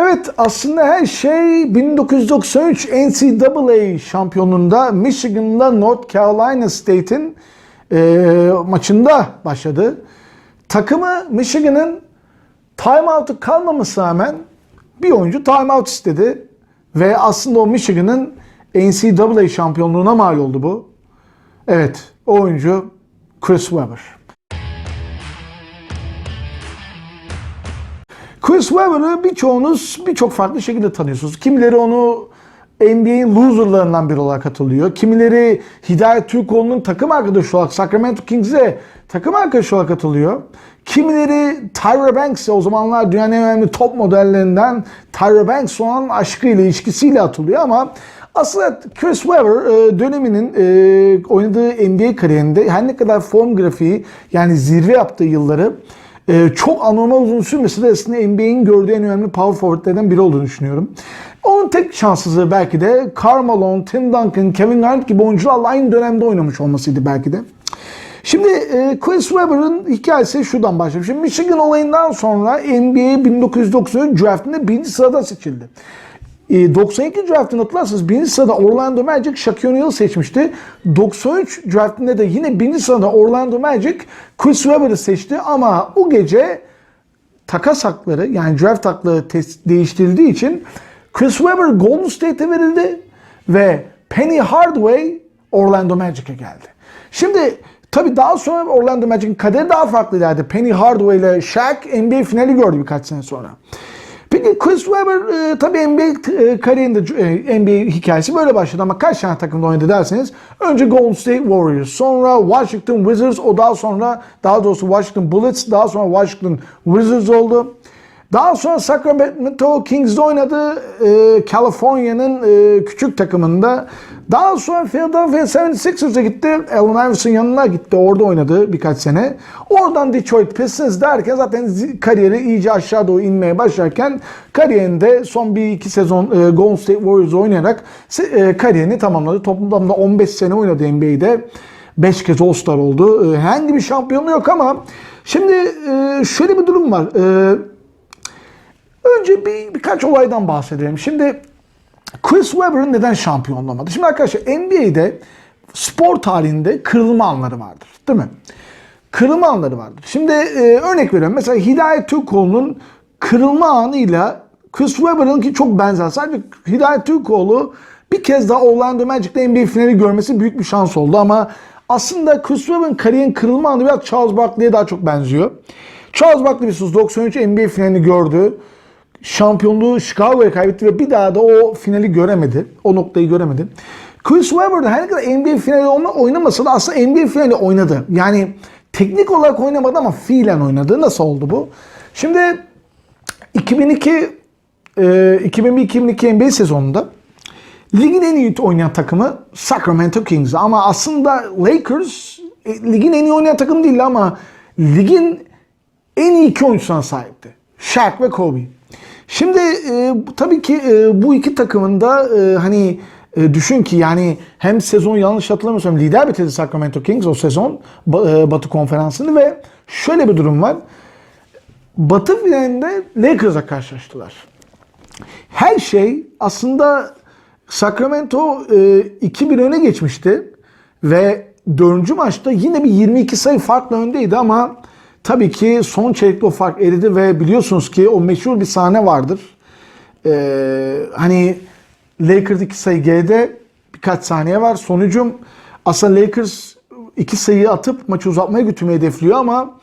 Evet aslında her şey 1993 NCAA şampiyonluğunda Michigan'la North Carolina State'in e, maçında başladı. Takımı Michigan'ın timeout'u kalmaması rağmen bir oyuncu timeout istedi. Ve aslında o Michigan'ın NCAA şampiyonluğuna mal oldu bu. Evet o oyuncu Chris Webber. Chris Webber'ı birçoğunuz birçok farklı şekilde tanıyorsunuz. Kimileri onu NBA'in loserlarından biri olarak hatırlıyor. Kimileri Hidayet Türkoğlu'nun takım arkadaşı olarak Sacramento Kings'e takım arkadaşı olarak hatırlıyor. Kimileri Tyra Banks'e o zamanlar dünyanın en önemli top modellerinden Tyra Banks olan aşkıyla, ilişkisiyle hatırlıyor ama aslında Chris Webber e, döneminin e, oynadığı NBA kariyerinde her ne kadar form grafiği yani zirve yaptığı yılları ee, çok anormal uzun sürmesi de aslında NBA'in gördüğü en önemli power forwardlerden biri olduğunu düşünüyorum. Onun tek şanssızlığı belki de Karl Malone, Tim Duncan, Kevin Garnett gibi oyuncularla aynı dönemde oynamış olmasıydı belki de. Şimdi e, Chris Webber'ın hikayesi şuradan başlıyor. Şimdi Michigan olayından sonra NBA 1993 draftında birinci sırada seçildi. E, 92 draftını hatırlarsanız birinci sırada Orlando Magic Shaquille O'Neal seçmişti. 93 draftında da yine birinci sırada Orlando Magic Chris Webber'ı seçti ama o gece takas hakları yani draft hakları değiştirildiği için Chris Webber Golden State'e verildi ve Penny Hardaway Orlando Magic'e geldi. Şimdi tabii daha sonra Orlando Magic'in kaderi daha farklı ilerledi. Penny Hardaway ile Shaq NBA finali gördü birkaç sene sonra. Peki Chris Webber e, tabii NBA e, kariyerinde e, NBA hikayesi böyle başladı ama kaç tane takımda oynadı derseniz önce Golden State Warriors, sonra Washington Wizards, o daha sonra daha doğrusu Washington Bullets, daha sonra Washington Wizards oldu. Daha sonra Sacramento Kings'de oynadı. E, California'nın e, küçük takımında. Daha sonra Philadelphia 76ers'a gitti. Allen Iverson yanına gitti. Orada oynadı birkaç sene. Oradan Detroit Pistons derken zaten kariyeri iyice aşağı doğru inmeye başlarken kariyerinde son bir iki sezon e, Golden State Warriors oynayarak e, kariyerini tamamladı. Toplamda 15 sene oynadı NBA'de. 5 kez All-Star oldu. E, herhangi bir şampiyonluğu yok ama şimdi e, şöyle bir durum var. E, Önce bir birkaç olaydan bahsedelim. Şimdi Chris Webber'ın neden şampiyon olamadı? Şimdi arkadaşlar NBA'de spor tarihinde kırılma anları vardır. Değil mi? Kırılma anları vardır. Şimdi e, örnek veriyorum. Mesela Hidayet Türkoğlu'nun kırılma anıyla Chris Webber'ınki çok benzer. Sadece Hidayet Türkoğlu bir kez daha Orlando Magic'te NBA finali görmesi büyük bir şans oldu ama aslında Chris Webber'ın kariyerin kırılma anı biraz Charles Barkley'e daha çok benziyor. Charles Barkley biliyorsunuz 93 NBA finalini gördü şampiyonluğu Chicago'ya kaybetti ve bir daha da o finali göremedi. O noktayı göremedi. Chris Webber her ne kadar NBA finali oynamasa da aslında NBA finali oynadı. Yani teknik olarak oynamadı ama fiilen oynadı. Nasıl oldu bu? Şimdi 2002 e, 2001-2002 NBA sezonunda ligin en iyi oynayan takımı Sacramento Kings. Ama aslında Lakers e, ligin en iyi oynayan takım değildi ama ligin en iyi iki oyuncusuna sahipti. Shaq ve Kobe. Şimdi e, tabii ki e, bu iki takımın da e, hani e, düşün ki yani hem sezon yanlış hatırlamıyorsam lider bitirdi Sacramento Kings o sezon e, Batı konferansını ve şöyle bir durum var. Batı finalinde Lakers'a karşılaştılar. Her şey aslında Sacramento e, 2-1 öne geçmişti ve dördüncü maçta yine bir 22 sayı farkla öndeydi ama tabii ki son çeyrekte o fark eridi ve biliyorsunuz ki o meşhur bir sahne vardır. E, hani Lakers 2 sayı geride birkaç saniye var. Sonucum aslında Lakers iki sayıyı atıp maçı uzatmaya götürmeyi hedefliyor ama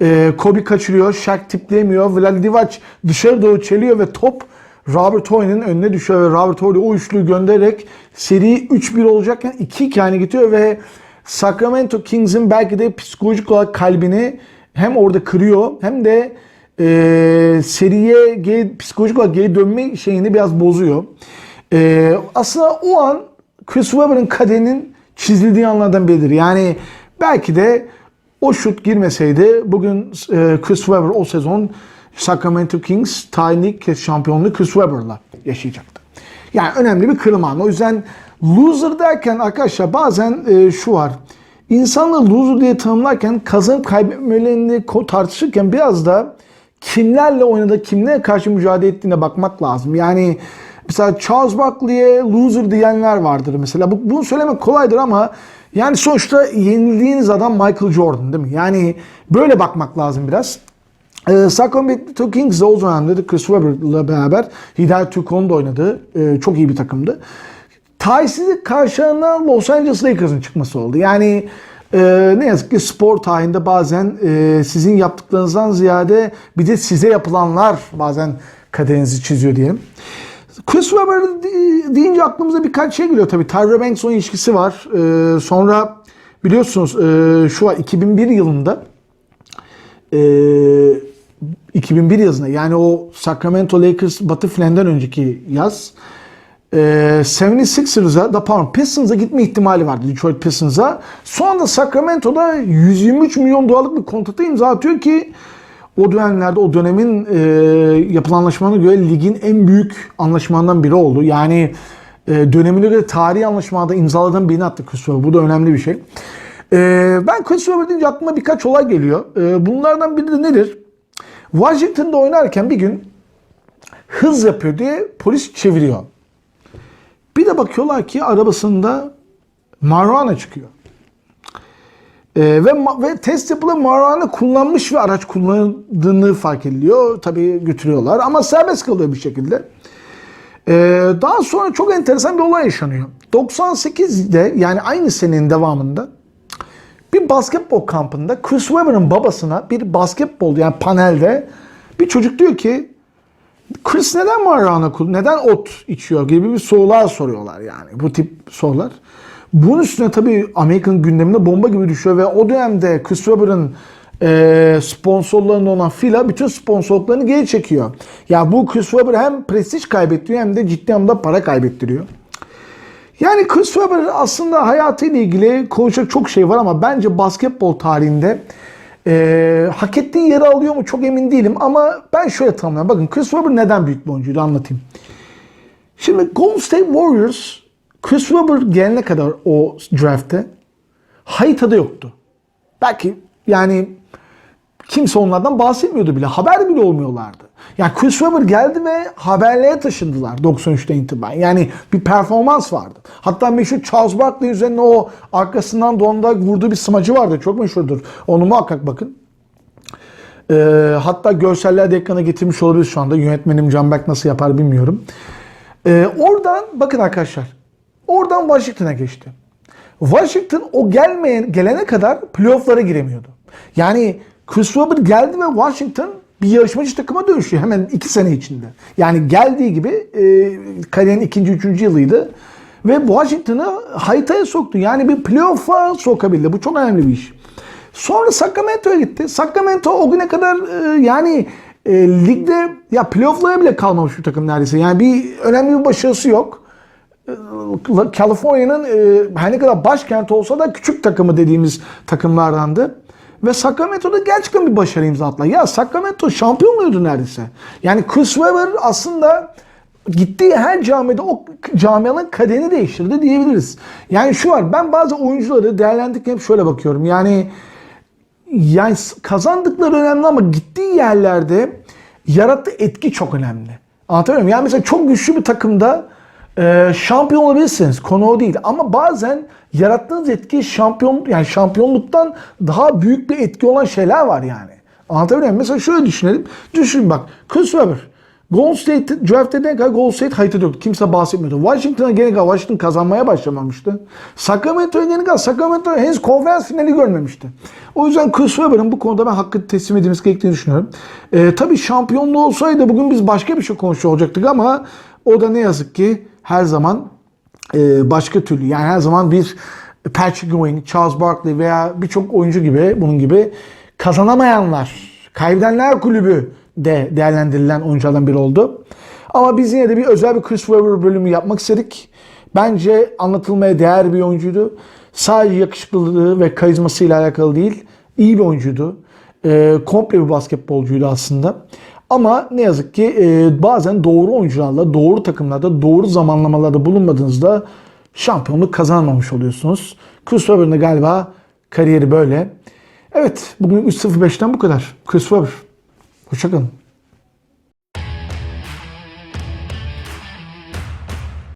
e, Kobe kaçırıyor, Shaq tipleyemiyor, Vlad Divac dışarı doğru çeliyor ve top Robert Horry'nin önüne düşüyor ve Robert Horry o üçlüyü göndererek seri 3-1 olacakken 2-2 haline getiriyor ve Sacramento Kings'in belki de psikolojik olarak kalbini hem orada kırıyor hem de e, seriye geri, psikolojik olarak geri dönme şeyini biraz bozuyor. E, aslında o an Chris Webber'ın kaderinin çizildiği anlardan biridir. Yani belki de o şut girmeseydi bugün e, Chris Webber o sezon Sacramento Kings kez şampiyonluğu Chris Webber'la yaşayacaktı. Yani önemli bir kırılma. O yüzden loser derken arkadaşlar bazen e, şu var. İnsanları loser diye tanımlarken kazanıp kaybetmelerini tartışırken biraz da kimlerle oynadı, kimlere karşı mücadele ettiğine bakmak lazım. Yani mesela Charles Barkley'e loser diyenler vardır mesela. Bu, bunu söylemek kolaydır ama yani sonuçta yenildiğiniz adam Michael Jordan değil mi? Yani böyle bakmak lazım biraz. Ee, Sacramento Kings de o dönemde Chris Webber'la beraber Hidayet Türkoğlu'nun da oynadığı e, çok iyi bir takımdı. Talihsizlik karşılığında Los Angeles Lakers'ın çıkması oldu. Yani e, ne yazık ki spor tarihinde bazen e, sizin yaptıklarınızdan ziyade bir de size yapılanlar bazen kaderinizi çiziyor diyelim. Chris Webber de- deyince aklımıza birkaç şey geliyor tabii. Tyra Banks o ilişkisi var. E, sonra biliyorsunuz e, şu an 2001 yılında e, 2001 yazında yani o Sacramento Lakers Batı finalinden önceki yaz e, 76ers'a da pardon Pistons'a gitme ihtimali vardı Detroit Pistons'a. Sonra da Sacramento'da 123 milyon dolarlık bir kontratı imza atıyor ki o dönemlerde o dönemin e, yapılan anlaşmana göre ligin en büyük anlaşmalarından biri oldu. Yani e, dönemine göre tarihi anlaşmada imzaladan birini attı Chris Webber. Bu da önemli bir şey. E, ben Chris Webber deyince aklıma birkaç olay geliyor. E, bunlardan biri de nedir? Washington'da oynarken bir gün hız yapıyor diye polis çeviriyor. Bakıyorlar ki arabasında marijuana çıkıyor. Ee, ve ve test yapılan marijuana kullanmış ve araç kullandığını fark ediliyor. Tabii götürüyorlar ama serbest kalıyor bir şekilde. Ee, daha sonra çok enteresan bir olay yaşanıyor. 98'de yani aynı senenin devamında bir basketbol kampında Chris Webber'ın babasına bir basketbol yani panelde bir çocuk diyor ki Chris neden marijuana kullanıyor, neden ot içiyor gibi bir sorular soruyorlar yani bu tip sorular. Bunun üstüne tabii Amerika'nın gündemine bomba gibi düşüyor ve o dönemde Chris Webber'ın e, sponsorlarının olan Fila bütün sponsorluklarını geri çekiyor. Ya bu Chris Webber hem prestij kaybettiriyor hem de ciddi anlamda para kaybettiriyor. Yani Chris Webber aslında hayatıyla ilgili konuşacak çok şey var ama bence basketbol tarihinde e, hak ettiği yeri alıyor mu çok emin değilim ama ben şöyle tanımlıyorum. Bakın Chris Webber neden büyük bir oyuncuydu anlatayım. Şimdi Golden State Warriors Chris Webber gelene kadar o draftte haritada yoktu. Belki yani kimse onlardan bahsetmiyordu bile. Haber bile olmuyorlardı. Yani Chris Webber geldi ve haberlere taşındılar 93'ten itibaren. Yani bir performans vardı. Hatta meşhur Charles Barkley üzerine o arkasından donda vurduğu bir smacı vardı. Çok meşhurdur. Onu muhakkak bakın. Ee, hatta görseller de ekrana getirmiş olabilir şu anda. Yönetmenim Can Berk nasıl yapar bilmiyorum. Ee, oradan bakın arkadaşlar. Oradan Washington'a geçti. Washington o gelmeyen gelene kadar playoff'lara giremiyordu. Yani Chris Webber geldi ve Washington bir yarışmacı takıma dönüşüyor hemen iki sene içinde. Yani geldiği gibi e, kariyerin ikinci, üçüncü yılıydı. Ve Washington'ı haritaya soktu. Yani bir playoff'a sokabildi. Bu çok önemli bir iş. Sonra Sacramento'ya gitti. Sacramento o güne kadar e, yani e, ligde ya playoff'lara bile kalmamış bir takım neredeyse. Yani bir önemli bir başarısı yok. California'nın e, her ne kadar başkenti olsa da küçük takımı dediğimiz takımlardandı. Ve Sacramento'da gerçekten bir başarı imza attılar. Ya Sacramento şampiyon oluyordu neredeyse. Yani Chris Webber aslında gittiği her camide o camianın kaderini değiştirdi diyebiliriz. Yani şu var ben bazı oyuncuları değerlendirirken hep şöyle bakıyorum. Yani yani kazandıkları önemli ama gittiği yerlerde yarattığı etki çok önemli. Anlatabiliyor muyum? Yani mesela çok güçlü bir takımda e, şampiyon olabilirsiniz. Konu o değil. Ama bazen yarattığınız etki şampiyon yani şampiyonluktan daha büyük bir etki olan şeyler var yani. Anlatabiliyor muyum? Mesela şöyle düşünelim. Düşün bak. Chris Webber. Golden State draft edene kadar Golden State haritada yoktu. Kimse bahsetmiyordu. Washington'a gelene kadar Washington kazanmaya başlamamıştı. Sacramento'ya gelene kadar Sacramento henüz konferans finali görmemişti. O yüzden Chris Webber'ın bu konuda ben hakkı teslim edilmesi gerektiğini düşünüyorum. Ee, tabii şampiyonluğu olsaydı bugün biz başka bir şey konuşuyor olacaktık ama o da ne yazık ki her zaman e, başka türlü. Yani her zaman bir Patrick Ewing, Charles Barkley veya birçok oyuncu gibi bunun gibi kazanamayanlar, kaybedenler kulübü de değerlendirilen oyunculardan biri oldu. Ama biz yine de bir özel bir Chris Webber bölümü yapmak istedik. Bence anlatılmaya değer bir oyuncuydu. Sadece yakışıklılığı ve karizmasıyla alakalı değil, iyi bir oyuncuydu. E, komple bir basketbolcuydu aslında. Ama ne yazık ki e, bazen doğru oyuncularla, doğru takımlarda, doğru zamanlamalarda bulunmadığınızda şampiyonluk kazanmamış oluyorsunuz. Chris Webber'ın galiba kariyeri böyle. Evet, bugün 3.05'ten bu kadar. Chris Webber. Hoşçakalın.